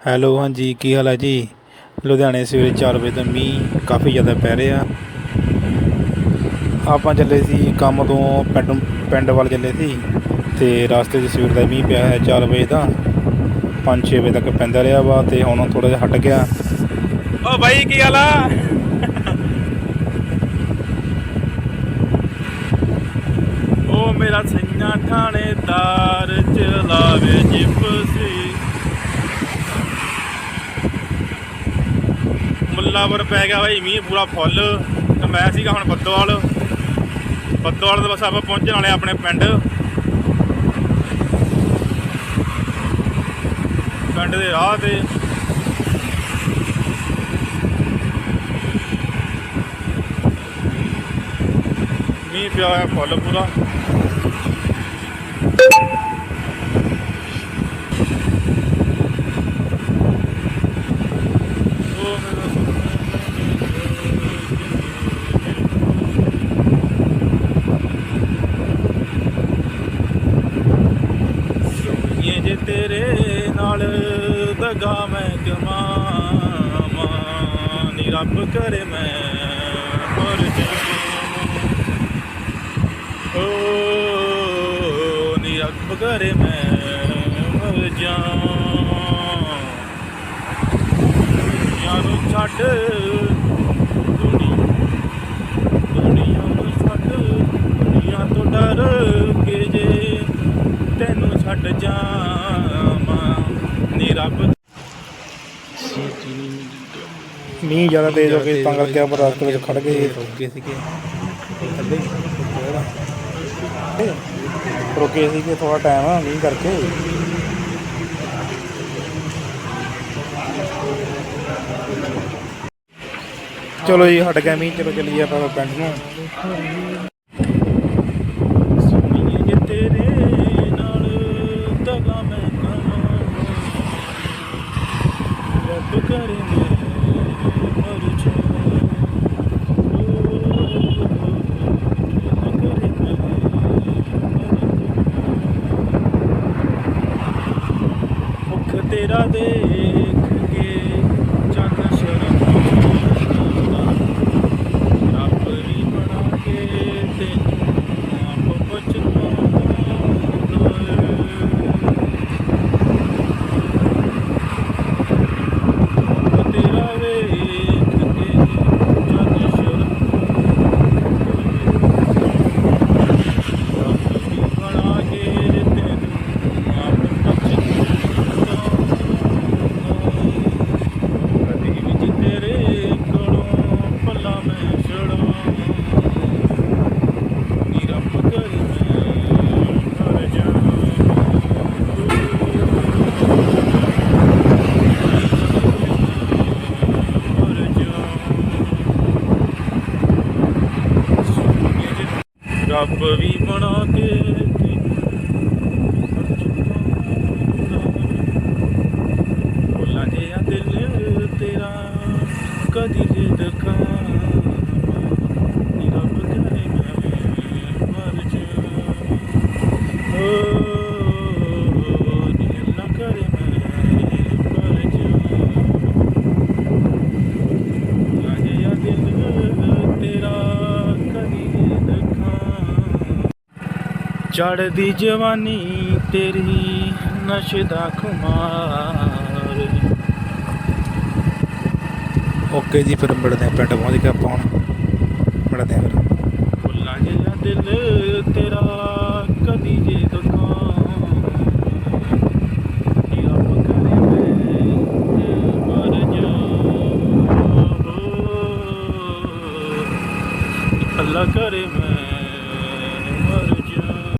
Hello, ਹਾਂਜੀ, ਕੀ ਹਾਲ ਹੈ ਜੀ? ਲੁਧਿਆਣੇ ਸਵੇਰੇ 4 ਵਜੇ ਤੋਂ ਮੀਂਹ ਕਾਫੀ ਜ਼ਿਆਦਾ ਪੈ ਰਿਹਾ। ਆਪਾਂ ਚੱਲੇ ਸੀ ਕੰਮ ਤੋਂ ਪਿੰਡ ਪਿੰਡ ਵੱਲ ਚੱਲੇ ਸੀ ਤੇ ਰਸਤੇ 'ਚ ਸਵੇਰ ਦਾ ਮੀਂਹ ਪਿਆ ਹੈ 4 ਵਜੇ ਦਾ। 5-6 ਵਜੇ ਤੱਕ ਪੈਂਦਾ ਰਿਹਾ ਵਾ ਤੇ ਹੁਣ ਥੋੜਾ ਜਿਹਾ ਹਟ ਗਿਆ। ਓ ਬਾਈ, ਕੀ ਹਾਲ ਆ? ਓ ਮੇਰਾ ਸਿੰਘਾਂ ਥਾਣੇਦਾਰ ਚਲਾਵੇ ਜਿਪਸੀ ਮੁੱਲਾਵਰ ਪੈ ਗਿਆ ਭਾਈ ਮੀਂਹ ਪੂਰਾ ਫੁੱਲ ਤੇ ਮੈਂ ਸੀਗਾ ਹੁਣ ਬੱਦੋਵਾਲ। ਬੱਦੋਵਾਲ ਤੋਂ ਬਸ ਆਪਾਂ ਪਹੁੰਚਣ ਵਾਲੇ ਆਪਣੇ ਪਿੰਡ। ਪਿੰਡ ਦੇ ਰਾਹ ਤੇ। ਮੀਂਹ ਪਿਆ ਹੋਇਆ ਫੁੱਲ ਪੂਰਾ ਉਹ ਮੇਰਾ ਇਹ ਜੇ ਤੇਰੇ ਨਾਲ ਦਗਾ ਮੈਂ ਕਮਾਵਾਂ ਨੀ ਰੱਬ ਕਰੇ ਮੈਂ ਮਰ ਜਾਵਾਂ। ਓ, ਨੀ ਰੱਬ ਕਰੇ ਮੈਂ ਮਰ ਜਾਵਾਂ। ਯਾਰੋ ਛੱਡ, ਦੁਨੀਆ ਦੁਨੀਆ ਨੂੰ ਛੱਡ, ਦੁਨੀਆ ਤੋਂ ਡਰ ਕੇ ਜੇ ਤੈਨੂੰ ਛੱਡ ਜਾਵਾਂ ਨੀ ਰੱਬ ਮੀਂਹ ਜ਼ਿਆਦਾ ਤੇਜ਼ ਹੋ ਗਿਆ ਤਾਂ ਕਰਕੇ ਆਪਾਂ ਰਸਤੇ ਵਿੱਚ ਖੜ ਗਏ। ਰੁਕੇ ਸੀਗੇ। ਥੱਲੇ ਰੁਕੇ ਸੀਗੇ। ਥੋੜਾ ਟਾਈਮ ਆ ਮੀਂਹ ਕਰਕੇ। ਚਲੋ ਜੀ ਹਟ ਗਿਆ ਮੀਂਹ ਚਲੋ ਚੱਲੀਏ ਆਪਾਂ ਪਿੰਡ ਨੂੰ। ਸੁਣੀਏ ਜੇ ਤੇਰੇ ਨਾਲ ਦਗਾ ਮੈਂ ਕਰਾਂ ਰੱਬ ਕਰੇ ਮੈਂ ਮਰ ਜਾਵਾਂ ਰੱਬ ਕਰੇ ਮੈਂ ਮੁਖ ਤੇਰਾ ਦੇ ਕੇ ਚੰਨ ਸ਼ਰਮਾਉਂਦਾ ਰੱਬ ਵੀ ਬਣਾ ਕੇ ਤੈਨੂੰ ਆਪ ਬਚਾਉਂਦਾ ਤੇਰਾ ਵੇਖ ਕੇ ਚੰਨ ਸ਼ਰਮਾਉਂਦਾ ਰੱਬ ਵੀ ਬਣਾ ਕੇ ਤੈਨੂੰ ਆਪ ਬਚਾਉਂਦਾ ਕਦੀ ਵਿੱਚ ਤੇਰੇ ਕੋਲੋਂ ਪੱਲਾ ਮੈਂ ਛੜਾਂ ਨੀ ਰੱਬ ਕਰੇ ਮੈਂ ਮਰ ਜਾਵਾਂ ਮਰ ਜਾਵਾਂ ਰੱਬ ਵੀ ਬਣਾ ਕੇ ਭੁੱਲਾਂ ਜਿਹਾ ਦਿਲ ਤੇਰਾ ਕਦੀ ਜੇ ਦਿਖਾ ਨੀ ਰੱਬ ਕਰੇ ਮੈਂ ਮਰ ਜਾਵਾਂ ਓ ਨੀ ਅੱਲਾ ਕਰੇ ਮੈਂ ਮਰ ਜਾਵਾਂ ਭੁੱਲਾਂ ਜਿਹਾ ਦਿਲ ਤੇਰਾ ਕਦੀ ਜੇ ਦਿਖਾ ਚੜਦੀ ਜਵਾਨੀ ਤੇਰੀ ਨਸ਼ੇ ਦਾ ਖੁਮਾਰ। ਓਕੇ ਜੀ ਫਿਰ ਮਿਲਦੇ ਆ ਪਿੰਡ ਪਹੁੰਚ ਕੇ ਆਪਾਂ ਹੁਣ। ਮਿਲਦੇ ਆ ਫਿਰ। ਭੁੱਲਾਂ ਜਿਹਾ ਦਿਲ ਤੇਰਾ ਕਦੀ ਜੇ ਦੁਕਾਨ ਕਰੇ